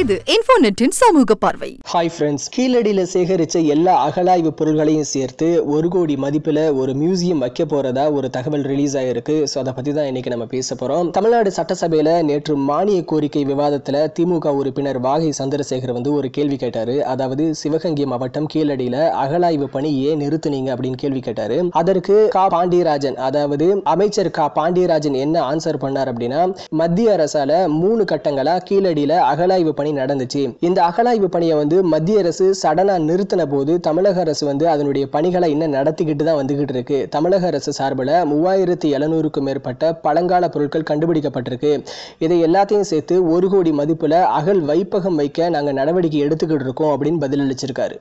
இது இன்ஃபோநெட்டின் சமூக பார்வை. ஹாய் ஃப்ரெண்ட்ஸ் கீழடியில் சேகரித்த எல்லா அகலாய்வு பொருட்களையும் சேர்த்து ஒரு கோடி மதிப்பில் ஒரு மியூசியம் வைக்க போகிறதா ஒரு தகவல் ரிலீஸ் ஆகிருக்கு ஸோ அதை பற்றி தான் இன்னைக்கு நம்ம பேச போகிறோம் தமிழ்நாடு சட்டசபையில் நேற்று மானிய கோரிக்கை விவாதத்தில் திமுக உறுப்பினர் வாகை சந்திரசேகர் வந்து ஒரு கேள்வி கேட்டார். அதாவது சிவகங்கை மாவட்டம் கீழடியில் அகலாய்வு பணி ஏன் நிறுத்துனீங்க அப்படின்னு கேள்வி கேட்டார். அதற்கு கா. பாண்டியராஜன் அதாவது அமைச்சர் கா. பாண்டியராஜன் என்ன ஆன்சர் பண்ணார் அப்படின்னா மத்திய அரசால மூணு கட்டங்களா கீழடியில அகலாய்வு பணி நடந்துச்சு. இந்த அகழாய்வு பணியை வந்து மத்திய அரசு சடனா நிறுத்தின போது தமிழக அரசு வந்து அதனுடைய பணிகளை இன்னும் நடத்திக்கிட்டு தான் வந்துகிட்டு இருக்கு. தமிழக அரசு சார்பில் மூவாயிரத்தி எழுநூறுக்கும் மேற்பட்ட பழங்கால பொருட்கள் கண்டுபிடிக்கப்பட்டிருக்கு. இதை எல்லாத்தையும் சேர்த்து ஒரு கோடி மதிப்புல அகல் வைப்பகம் வைக்க நாங்கள் நடவடிக்கை எடுத்துக்கிட்டு இருக்கோம் அப்படின்னு பதிலளிச்சிருக்காரு.